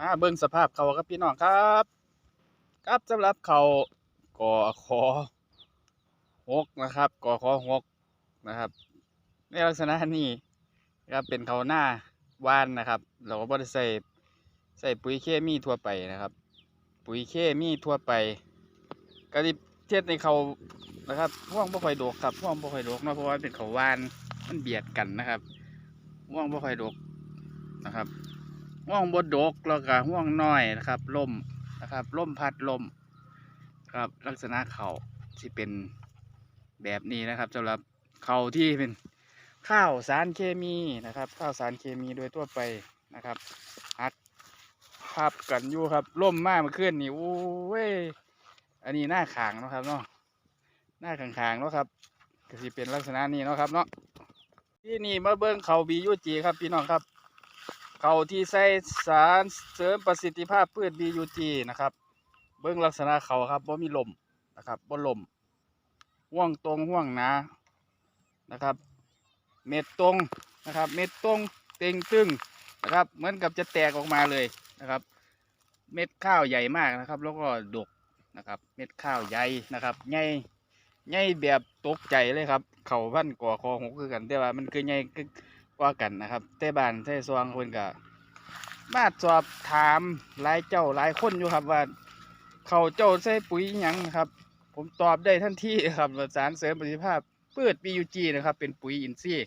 มาเบิ่งสภาพเขาครับพี่น้องครับครับสำหรับเขาก่อขอหกนะครับก่อขอหกนะครับ ในลักษณะนี้นะครับเป็นเขาหน้าว่านนะครับ เราก็บ่ได้ใส่ใส่ปุ๋ยเคมีทั่วไปนะครับ ปุ๋ยเคมีทั่วไปก็ได้เทียบในเขานะครับห่วงบ่ค่อยดกครับห่วงบ่ค่อยดกเนาะเพราะว่าเป็นเขาว่านมันเบียดกันนะครับห่วงบ่ค่อยดกนะครับ ห่วงบดดกแล้วก็ห่วงน้อยนะครับล่มนะครับล่มพัดลมครับลักษณะเขาที่เป็นแบบนี้นะครับสำหรับเขาที่เป็นข้าวสารเคมีนะครับ ข้าวสารเคมีโดยทั่วไปนะครับฮัดพับกันอยู่ครับล่มมากมื่อคืนนี่โอ้ยอันนี้หน้าขางเนาะครับเนาะหน้าขางๆเนาะครับก็สิเป็นลักษณะนี้เนาะครับเนาะที่นี่มาเบิ้งเขาบียูจีครับพี่น้องครับ เขาที่ใส่สารเสริมประสิทธิภาพพืช BUG นะครับ เบื้องลักษณะเขาครับว่ามีลมนะครับบ่ลมห่วงตรงห่วงหนานะครับ เม็ดตรงนะครับ เม็ดตรงเต็งตึงนะครับ เหมือนกับจะแตกออกมาเลยนะครับ เม็ดข้าวใหญ่มากนะครับ แล้วก็ดกนะครับ เม็ดข้าวใหญ่นะครับใหญ่ใหญ่แบบตกใจเลยครับ เขาพันก่อคอหกคือกันแต่ว่ามันคือใหญ่คือ ว่ากันนะครับแต่บ้านแต่ซวงคนก็มาสอบถามหลายเจ้าหลายคนอยู่ครับว่า เขาเจ้าใส่ปุ๋ยหยังครับ ผมตอบได้ทันทีครับสารเสริมประสิทธิภาพพืช BUG นะครับ เป็นปุ๋ยอินทรีย์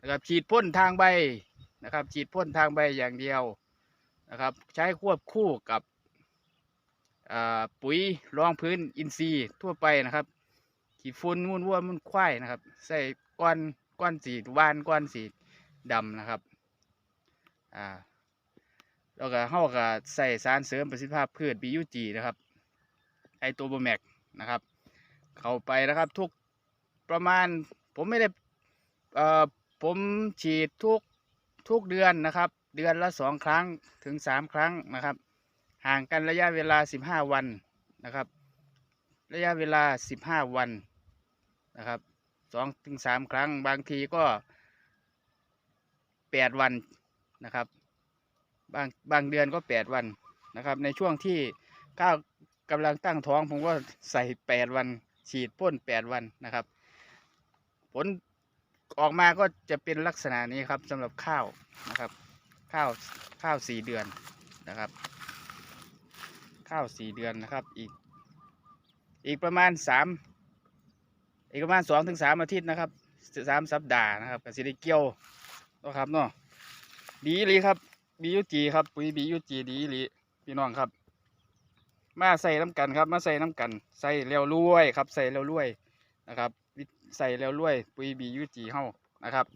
นะครับฉีดพ่นทางใบนะครับ ฉีดพ่นทางใบอย่างเดียวนะครับ ใช้ควบคู่กับอ่าปุ๋ยรองพื้นอินทรีย์ทั่วไปนะครับ ขี้ฝุ่นมุ่นวัวมุ่นควายนะครับ ใส่ก้อนก้อนสีวานก้อนสีด ดำนะครับ อ่าแล้วก็เฮาก็ใส่สารเสริมประสิทธิภาพพืช BUG นะครับไอตัวโบแมกนะครับ เข้าไปนะครับทุกประมาณผมไม่ได้เอ่อผมฉีดทุกทุกเดือนนะครับ เดือนละสองครั้งถึงสามครั้งนะครับ ห่างกันระยะเวลาสิบห้าวันนะครับ ระยะเวลาสิบห้าวันนะครับสองถึงสามครั้งบางทีก็ แปดวันนะครับ บางบางเดือนก็แปดวันนะครับ ในช่วงที่ข้าวกำลังตั้งท้องผมก็ใส่แปดวัน ฉีดพ่นแปดวันนะครับ ผลออกมาก็จะเป็นลักษณะนี้ครับสำหรับข้าวนะครับ ข้าวข้าวสี่เดือนนะครับ ข้าวสี่เดือนนะครับอีก อีกประมาณสามอีกประมาณสองถึงสามอาทิตย์นะครับสามสัปดาห์นะครับก็สิได้เกี่ยว นะครับเนาะดีอีหลีครับบียูจีครับปุ๋ยบียูจีดีอีหลีพี่น้องครับ มาใส่น้ำกันครับ มาใส่น้ำกัน ใส่แล้วรวยครับ ใส่แล้วรวยนะครับ ใส่แล้วรวย ปุ๋ยบียูจีเฮานะครับ